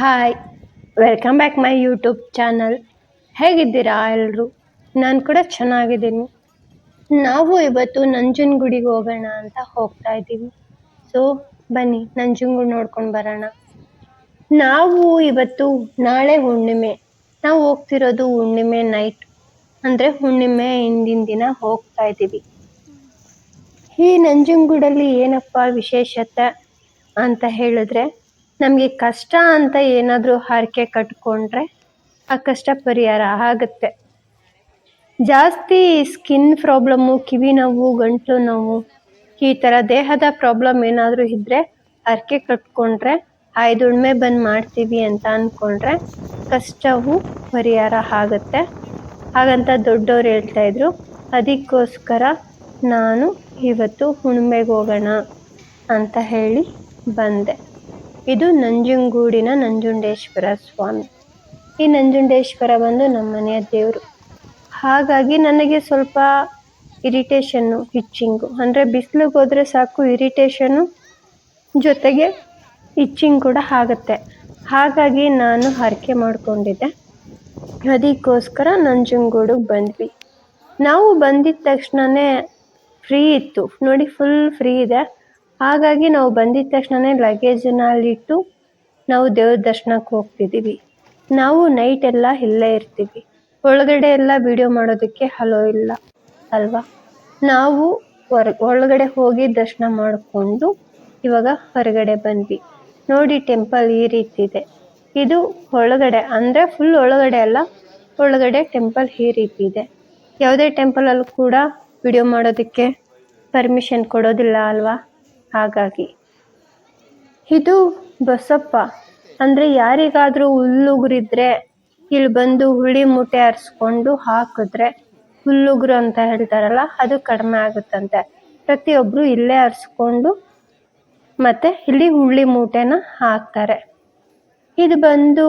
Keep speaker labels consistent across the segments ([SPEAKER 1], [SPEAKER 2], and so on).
[SPEAKER 1] Hi welcome back my YouTube channel ಹೇಗಿದ್ದೀರಾ ಎಲ್ಲರೂ ನಾನು ಕೂಡ ಚೆನ್ನಾಗಿದ್ದೀನಿ. ನಾವು ಇವತ್ತು ನಂಜನಗುಡಿಗೆ ಹೋಗೋಣ ಅಂತ ಹೋಗ್ತಾ ಇದ್ದೀವಿ. ಸೊ ಬನ್ನಿ, ನಂಜನಗೂಡು ನೋಡ್ಕೊಂಡು ಬರೋಣ. ನಾವು ಇವತ್ತು ನಾಳೆ ಹುಣ್ಣಿಮೆ. ನಾವು ಹೋಗ್ತಿರೋದು ಹುಣ್ಣಿಮೆ ನೈಟ್ ಅಂದರೆ ಹುಣ್ಣಿಮೆ ಹಿಂದಿನ ದಿನ ಹೋಗ್ತಾ ಇದ್ದೀವಿ. ಈ ನಂಜನಗೂಡಲ್ಲಿ ಏನಪ್ಪ ವಿಶೇಷತೆ ಅಂತ ಹೇಳಿದ್ರೆ ನಮಗೆ ಕಷ್ಟ ಅಂತ ಏನಾದರೂ ಹರಕೆ ಕಟ್ಕೊಂಡ್ರೆ ಆ ಕಷ್ಟ ಪರಿಹಾರ ಆಗುತ್ತೆ. ಜಾಸ್ತಿ ಸ್ಕಿನ್ ಪ್ರಾಬ್ಲಮ್ಮು ಕಿವಿ ನೋವು ಗಂಟಲು ನೋವು, ಈ ಥರ ದೇಹದ ಪ್ರಾಬ್ಲಮ್ ಏನಾದರೂ ಇದ್ದರೆ ಹರಕೆ ಕಟ್ಕೊಂಡ್ರೆ, ಆಯ್ದುಣ್ಮೆ ಬಂದು ಮಾಡ್ತೀವಿ ಅಂತ ಅಂದ್ಕೊಂಡ್ರೆ ಕಷ್ಟವು ಪರಿಹಾರ ಆಗುತ್ತೆ. ಹಾಗಂತ ದೊಡ್ಡವ್ರು ಹೇಳ್ತಾ ಇದ್ರು, ಅದಕ್ಕೋಸ್ಕರ ನಾನು ಇವತ್ತು ಹುಣ್ಮೆಗೆ ಹೋಗೋಣ ಅಂತ ಹೇಳಿ ಬಂದೆ. ಇದು ನಂಜನಗೂಡಿನ ನಂಜುಂಡೇಶ್ವರ ಸ್ವಾಮಿ. ಈ ನಂಜುಂಡೇಶ್ವರ ಬಂದು ನಮ್ಮ ಮನೆಯ ದೇವರು. ಹಾಗಾಗಿ ನನಗೆ ಸ್ವಲ್ಪ ಇರಿಟೇಷನ್ನು, ಇಚ್ಚಿಂಗು. ಅಂದರೆ ಬಿಸಿಲಿಗೆ ಹೋದರೆ ಸಾಕು ಇರಿಟೇಷನ್ನು ಜೊತೆಗೆ ಇಚ್ಚಿಂಗ್ ಕೂಡ ಆಗುತ್ತೆ. ಹಾಗಾಗಿ ನಾನು ಹರಕೆ ಮಾಡಿಕೊಂಡಿದ್ದೆ. ಅದಕ್ಕೋಸ್ಕರ ನಂಜನಗೂಡಿಗೆ ಬಂದ್ವಿ. ನಾವು ಬಂದಿದ್ದ ತಕ್ಷಣವೇ ಫ್ರೀ ಇತ್ತು. ನೋಡಿ ಫುಲ್ ಫ್ರೀ ಇದೆ. ಹಾಗಾಗಿ ನಾವು ಬಂದಿದ ತಕ್ಷಣನೇ ಲಗೇಜನ್ನ ಅಲ್ಲಿಟ್ಟು ನಾವು ದೇವ್ರ ದರ್ಶನಕ್ಕೆ ಹೋಗ್ತಿದ್ದೀವಿ ನಾವು ನೈಟ್ ಎಲ್ಲ ಇಲ್ಲೇ ಇರ್ತೀವಿ. ಒಳಗಡೆ ಎಲ್ಲ ವಿಡಿಯೋ ಮಾಡೋದಕ್ಕೆ ಹಲೋ ಇಲ್ಲ, ಅಲ್ವಾ? ನಾವು ಹೊರ, ಒಳಗಡೆ ಹೋಗಿ ದರ್ಶನ ಮಾಡಿಕೊಂಡು ಇವಾಗ ಹೊರಗಡೆ ಬಂದ್ವಿ. ನೋಡಿ ಟೆಂಪಲ್ ಈ ರೀತಿ ಇದೆ. ಇದು ಒಳಗಡೆ, ಅಂದರೆ ಫುಲ್ ಒಳಗಡೆ ಅಲ್ಲ, ಒಳಗಡೆ ಟೆಂಪಲ್ ಈ ರೀತಿ ಇದೆ. ಯಾವುದೇ ಟೆಂಪಲಲ್ಲೂ ಕೂಡ ವಿಡಿಯೋ ಮಾಡೋದಕ್ಕೆ ಪರ್ಮಿಷನ್ ಕೊಡೋದಿಲ್ಲ, ಅಲ್ವಾ? ಹಾಗಾಗಿ. ಇದು ಬಸಪ್ಪ. ಅಂದರೆ ಯಾರಿಗಾದರೂ ಹುಲ್ಲುಗುರಿದ್ರೆ ಇಲ್ಲಿ ಬಂದು ಹುಳಿ ಮೂಟೆ ಹರಿಸ್ಕೊಂಡು ಹಾಕಿದ್ರೆ ಹುಲ್ಲುಗುರು ಅಂತ ಹೇಳ್ತಾರಲ್ಲ, ಅದು ಕಡಿಮೆ ಆಗುತ್ತಂತೆ. ಪ್ರತಿಯೊಬ್ಬರು ಇಲ್ಲೇ ಹರಿಸ್ಕೊಂಡು ಮತ್ತೆ ಇಲ್ಲಿ ಹುಳಿ ಮೂಟೆನ ಹಾಕ್ತಾರೆ. ಇದು ಬಂದು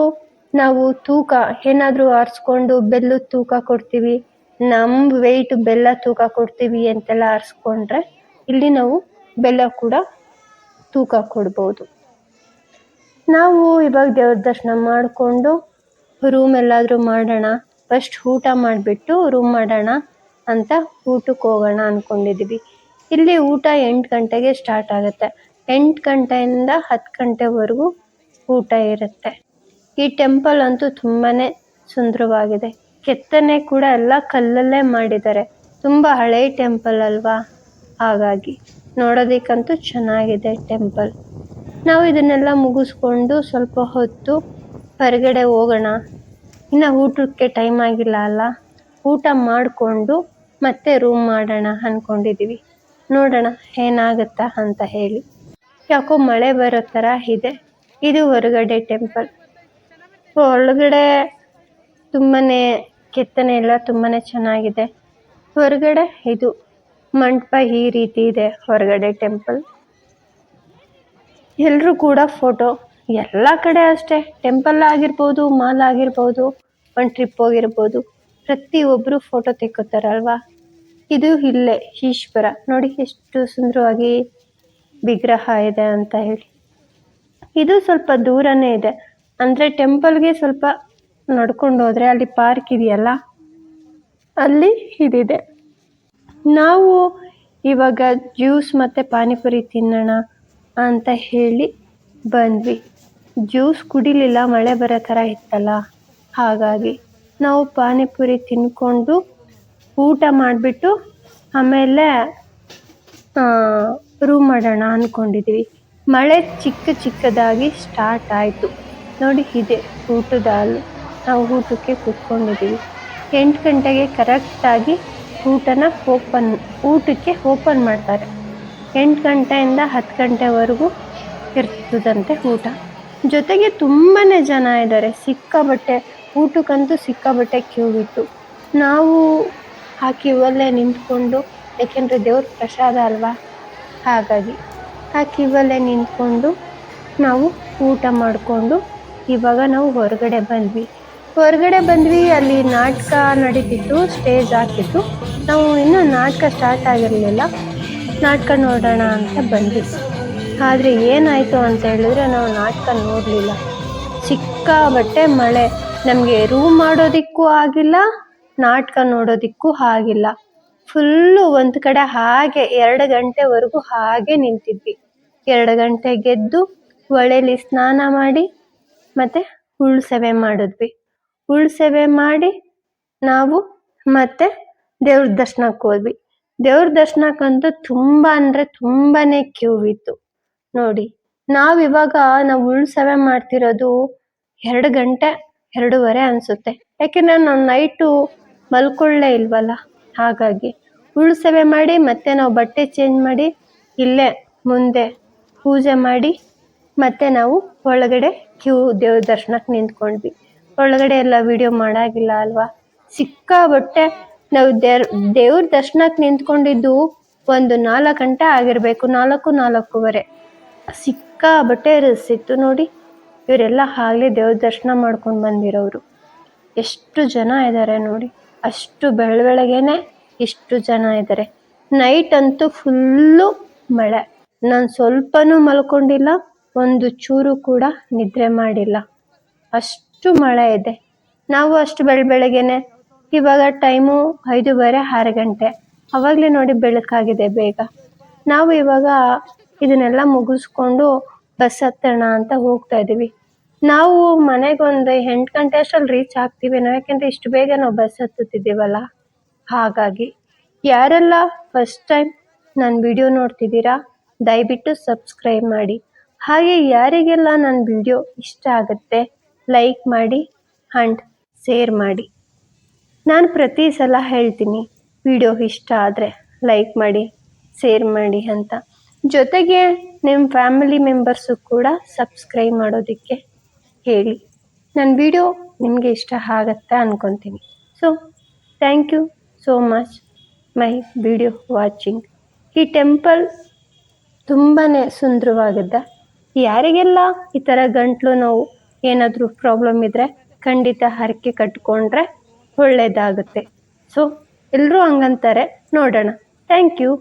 [SPEAKER 1] ನಾವು ತೂಕ, ಏನಾದರೂ ಆರಿಸ್ಕೊಂಡು ಬೆಲ್ಲ ತೂಕ ಕೊಡ್ತೀವಿ ನಮ್ಮ ವೆಯ್ಟ್ ಬೆಲ್ಲ ತೂಕ ಕೊಡ್ತೀವಿ ಅಂತೆಲ್ಲ ಆರಿಸ್ಕೊಂಡ್ರೆ ಇಲ್ಲಿ ನಾವು ಬೆಲ್ಲ ಕೂಡ ತೂಕ ಕೊಡ್ಬೋದು. ನಾವು ಇವಾಗ ದೇವ್ರ ದರ್ಶನ ಮಾಡಿಕೊಂಡು ರೂಮ್ ಎಲ್ಲಾದರೂ ಮಾಡೋಣ. ಫಸ್ಟ್ ಊಟ ಮಾಡಿಬಿಟ್ಟು ರೂಮ್ ಮಾಡೋಣ ಅಂತ ಊಟಕ್ಕೆ ಹೋಗೋಣ ಅಂದ್ಕೊಂಡಿದ್ದೀವಿ ಇಲ್ಲಿ ಊಟ ಎಂಟು ಗಂಟೆಗೆ ಸ್ಟಾರ್ಟ್ ಆಗುತ್ತೆ. ಎಂಟು ಗಂಟೆಯಿಂದ ಹತ್ತು ಗಂಟೆವರೆಗೂ ಊಟ ಇರುತ್ತೆ. ಈ ಟೆಂಪಲ್ ಅಂತೂ ತುಂಬಾ ಸುಂದರವಾಗಿದೆ. ಕೆತ್ತನೆ ಕೂಡ ಎಲ್ಲ ಕಲ್ಲಲ್ಲೇ ಮಾಡಿದ್ದಾರೆ. ತುಂಬ ಹಳೆ ಟೆಂಪಲ್ ಅಲ್ವಾ? ಹಾಗಾಗಿ. ನೋಡೋದಕ್ಕಂತೂ ಚೆನ್ನಾಗಿದೆ ಟೆಂಪಲ್. ನಾವು ಇದನ್ನೆಲ್ಲ ಮುಗಿಸ್ಕೊಂಡು ಸ್ವಲ್ಪ ಹೊತ್ತು ಹೊರಗಡೆ ಹೋಗೋಣ. ಇನ್ನು ಊಟಕ್ಕೆ ಟೈಮ್ ಆಗಿಲ್ಲ ಅಲ್ಲ? ಊಟ ಮಾಡಿಕೊಂಡು ಮತ್ತೆ ರೂಮ್ ಮಾಡೋಣ ಅಂದ್ಕೊಂಡಿದ್ದೀವಿ ನೋಡೋಣ ಏನಾಗುತ್ತಾ ಅಂತ ಹೇಳಿ. ಯಾಕೋ ಮಳೆ ಬರೋ ಥರ ಇದೆ. ಇದು ಹೊರಗಡೆ ಟೆಂಪಲ್. ಒಳಗಡೆ ತುಂಬಾ ಕೆತ್ತನೆ ಎಲ್ಲ ತುಂಬಾ ಚೆನ್ನಾಗಿದೆ. ಹೊರಗಡೆ ಇದು ಮಂಟಪ ಈ ರೀತಿ ಇದೆ ಹೊರಗಡೆ ಟೆಂಪಲ್. ಎಲ್ಲರೂ ಕೂಡ ಫೋಟೋ, ಎಲ್ಲ ಕಡೆ ಅಷ್ಟೇ. ಟೆಂಪಲ್ ಆಗಿರ್ಬೋದು, ಮಾಲ್ ಆಗಿರ್ಬೋದು, ಒಂದು ಟ್ರಿಪ್ ಹೋಗಿರ್ಬೋದು ಪ್ರತಿಯೊಬ್ಬರು ಫೋಟೋ ತೆಕ್ಕೋತಾರಲ್ವಾ? ಇದು ಇಲ್ಲೇ, ಈಶ್ವರ. ನೋಡಿ ಎಷ್ಟು ಸುಂದರವಾಗಿ ವಿಗ್ರಹ ಇದೆ ಅಂತ ಹೇಳಿ. ಇದು ಸ್ವಲ್ಪ ದೂರನೇ ಇದೆ. ಅಂದರೆ ಟೆಂಪಲ್ಗೆ ಸ್ವಲ್ಪ ನಡ್ಕೊಂಡು ಹೋದರೆ ಅಲ್ಲಿ ಪಾರ್ಕ್ ಇದೆಯಲ್ಲ? ಅಲ್ಲಿ ಇದಿದೆ. ನಾವು ಇವಾಗ ಜ್ಯೂಸ್ ಮತ್ತು ಪಾನಿಪುರಿ ತಿನ್ನೋಣ ಅಂತ ಹೇಳಿ ಬಂದ್ವಿ. ಜ್ಯೂಸ್ ಕುಡಿಲಿಲ್ಲ, ಮಳೆ ಬರೋ ಥರ ಇತ್ತಲ್ಲ. ಹಾಗಾಗಿ ನಾವು ಪಾನಿಪುರಿ ತಿನ್ಕೊಂಡು ಊಟ ಮಾಡಿಬಿಟ್ಟು ಆಮೇಲೆ ರೂಮ್ ಮಾಡೋಣ ಅಂದ್ಕೊಂಡಿದ್ವಿ ಮಳೆ ಚಿಕ್ಕ ಚಿಕ್ಕದಾಗಿ ಸ್ಟಾರ್ಟ್ ಆಯಿತು. ನೋಡಿ ಇದೆ ಊಟದ ನಾವು ಊಟಕ್ಕೆ ಕೂತ್ಕೊಂಡಿದ್ದೀವಿ ಎಂಟು ಗಂಟೆಗೆ ಕರೆಕ್ಟಾಗಿ ಊಟನ ಓಪನ್, ಊಟಕ್ಕೆ ಓಪನ್ ಮಾಡ್ತಾರೆ. ಎಂಟು ಗಂಟೆಯಿಂದ ಹತ್ತು ಗಂಟೆವರೆಗೂ ಇರ್ತದಂತೆ ಊಟ. ಜೊತೆಗೆ ತುಂಬಾ ಜನ ಇದ್ದಾರೆ. ಸಿಕ್ಕಾಬಟ್ಟೆ ಊಟಕ್ಕಂತೂ ಸಿಕ್ಕಾಬಟ್ಟೆ ಕ್ಯೂ ಇತ್ತು ನಾವು ಆ ಕ್ಯೂವಲ್ಲೇ ನಿಂತ್ಕೊಂಡು ಏಕೆಂದರೆ ದೇವ್ರ ಪ್ರಸಾದ ಅಲ್ವಾ? ಹಾಗಾಗಿ ಆ ಕ್ಯೂವಲ್ಲೇ ನಿಂತ್ಕೊಂಡು ನಾವು ಊಟ ಮಾಡಿಕೊಂಡು ಇವಾಗ ನಾವು ಹೊರಗಡೆ ಬಂದ್ವಿ. ಹೊರಗಡೆ ಬಂದ್ವಿ, ಅಲ್ಲಿ ನಾಟಕ ನಡೀತಿತ್ತು, ಸ್ಟೇಜ್ ಹಾಕಿತ್ತು. ನಾವು ಇನ್ನೂ ನಾಟಕ ಸ್ಟಾರ್ಟ್ ಆಗಿರಲಿಲ್ಲ. ನಾಟಕ ನೋಡೋಣ ಅಂತ ಬಂದ್ವಿ. ಆದರೆ ಏನಾಯಿತು ಅಂತ ಹೇಳಿದ್ರೆ ನಾವು ನಾಟಕ ನೋಡಲಿಲ್ಲ. ಸಿಕ್ಕಾಬಟ್ಟೆ ಮಳೆ. ನಮಗೆ ರೂಮ್ ಮಾಡೋದಕ್ಕೂ ಆಗಿಲ್ಲ, ನಾಟಕ ನೋಡೋದಕ್ಕೂ ಆಗಿಲ್ಲ. ಫುಲ್ಲು ಒಂದು ಕಡೆ ಹಾಗೆ, ಎರಡು ಗಂಟೆವರೆಗೂ ಹಾಗೆ ನಿಂತಿದ್ವಿ. ಎರಡು ಗಂಟೆ ಗೆದ್ದು ಹೊಳೇಲಿ ಸ್ನಾನ ಮಾಡಿ, ಮತ್ತೆ ಹುಳು ಸೇವೆ ಮಾಡಿದ್ವಿ. ಹುಳು ಸೇವೆ ಮಾಡಿ ನಾವು ಮತ್ತೆ ದೇವ್ರ ದರ್ಶನಕ್ಕೆ ಹೋದ್ವಿ. ದೇವ್ರ ದರ್ಶನಕ್ಕಂತೂ ತುಂಬಾ ಅಂದ್ರೆ ತುಂಬಾನೇ ಕ್ಯೂ ಇತ್ತು. ನೋಡಿ ನಾವಿವಾಗ ನಾವು ಉಳ್ ಸೇವೆ ಮಾಡ್ತಿರೋದು ಎರಡು ಗಂಟೆ, ಎರಡೂವರೆ ಅನ್ಸುತ್ತೆ. ಯಾಕೆಂದ್ರೆ ನಾವು ನೈಟು ಮಲ್ಕೊಳ್ಳೇ ಇಲ್ವಲ್ಲ? ಹಾಗಾಗಿ ಉಳ್ ಸೇವೆ ಮಾಡಿ ಮತ್ತೆ ನಾವು ಬಟ್ಟೆ ಚೇಂಜ್ ಮಾಡಿ ಇಲ್ಲೇ ಮುಂದೆ ಪೂಜೆ ಮಾಡಿ ಮತ್ತೆ ನಾವು ಒಳಗಡೆ ಕ್ಯೂ ದೇವ್ರ ದರ್ಶನಕ್ಕೆ ನಿಂತ್ಕೊಂಡ್ವಿ. ಒಳಗಡೆ ಎಲ್ಲ ವಿಡಿಯೋ ಮಾಡಾಗಿಲ್ಲ ಅಲ್ವಾ? ಸಿಕ್ಕಾಬಟ್ಟೆ ನಾವು ದೇವ್ರ ದೇವ್ರ ದರ್ಶನಕ್ಕೆ ನಿಂತ್ಕೊಂಡಿದ್ದು ಒಂದು ನಾಲ್ಕು ಗಂಟೆ ಆಗಿರಬೇಕು, ನಾಲ್ಕು, ನಾಲ್ಕೂವರೆ. ಸಿಕ್ಕ ಬಟ್ಟೆ ಸಿಕ್ತು ನೋಡಿ. ಇವರೆಲ್ಲ ಆಗಲೇ ದೇವ್ರ ದರ್ಶನ ಮಾಡ್ಕೊಂಡು ಬಂದಿರೋರು ಎಷ್ಟು ಜನ ಇದ್ದಾರೆ ನೋಡಿ. ಅಷ್ಟು ಬೆಳ ಬೆಳಗ್ಗೆನೆ ಇಷ್ಟು ಜನ ಇದ್ದಾರೆ ನೈಟ್ ಅಂತೂ ಫುಲ್ಲು ಮಳೆ. ನಾನು ಸ್ವಲ್ಪನೂ ಮಲ್ಕೊಂಡಿಲ್ಲ, ಒಂದು ಚೂರು ಕೂಡ ನಿದ್ರೆ ಮಾಡಿಲ್ಲ. ಅಷ್ಟು ಮಳೆ ಇದೆ. ನಾವು ಅಷ್ಟು ಬೆಳ ಬೆಳಗ್ಗೆನೆ ಇವಾಗ ಟೈಮು ಐದೂವರೆ ಆರು ಗಂಟೆ ಅವಾಗಲೇ ನೋಡಿ ಬೆಳಕಾಗಿದೆ ಬೇಗ. ನಾವು ಇವಾಗ ಇದನ್ನೆಲ್ಲ ಮುಗಿಸ್ಕೊಂಡು ಬಸ್ ಹತ್ತೋಣ ಅಂತ ಹೋಗ್ತಾ ಇದ್ದೀವಿ. ನಾವು ಮನೆಗೊಂದು ಎಂಟು ಗಂಟೆ ಅಷ್ಟರಲ್ಲಿ ರೀಚ್ ಆಗ್ತೀವಿ. ನಾವು ಯಾಕೆಂದ್ರೆ ಇಷ್ಟು ಬೇಗ ನಾವು ಬಸ್ ಹತ್ತುತ್ತಿದ್ದೀವಲ್ಲ? ಹಾಗಾಗಿ ಯಾರೆಲ್ಲ ಫಸ್ಟ್ ಟೈಮ್ ನನ್ನ ವಿಡಿಯೋ ನೋಡ್ತಿದ್ದೀರಾ, ದಯವಿಟ್ಟು ಸಬ್ಸ್ಕ್ರೈಬ್ ಮಾಡಿ. ಹಾಗೆ ಯಾರಿಗೆಲ್ಲ ನನ್ನ ವಿಡಿಯೋ ಇಷ್ಟ ಆಗುತ್ತೆ ಲೈಕ್ ಮಾಡಿ ಆ್ಯಂಡ್ ಶೇರ್ ಮಾಡಿ. ನಾನು ಪ್ರತಿ ಸಲ ಹೇಳ್ತೀನಿ, ವಿಡಿಯೋ ಇಷ್ಟ ಆದರೆ ಲೈಕ್ ಮಾಡಿ, ಶೇರ್ ಮಾಡಿ ಅಂತ. ಜೊತೆಗೆ ನಿಮ್ಮ ಫ್ಯಾಮಿಲಿ ಮೆಂಬರ್ಸು ಕೂಡ ಸಬ್ಸ್ಕ್ರೈಬ್ ಮಾಡೋದಕ್ಕೆ ಹೇಳಿ. ನನ್ನ ವಿಡಿಯೋ ನಿಮಗೆ ಇಷ್ಟ ಆಗತ್ತೆ ಅಂದ್ಕೊತೀನಿ so thank you so much my video watching ಈ ಟೆಂಪಲ್ ತುಂಬಾ ಸುಂದರವಾಗಿದೆ. ಯಾರಿಗೆಲ್ಲ ಈ ಥರ ಗಂಟ್ಲು ನೋವು ಏನಾದರೂ ಪ್ರಾಬ್ಲಮ್ ಇದ್ದರೆ ಖಂಡಿತ ಹರಕೆ ಕಟ್ಕೊಂಡ್ರೆ ಒಳ್ಳೆಯದಾಗುತ್ತೆ ಸೊ ಎಲ್ಲರೂ ಹಂಗಂತಾರೆ. ನೋಡೋಣ. Thank you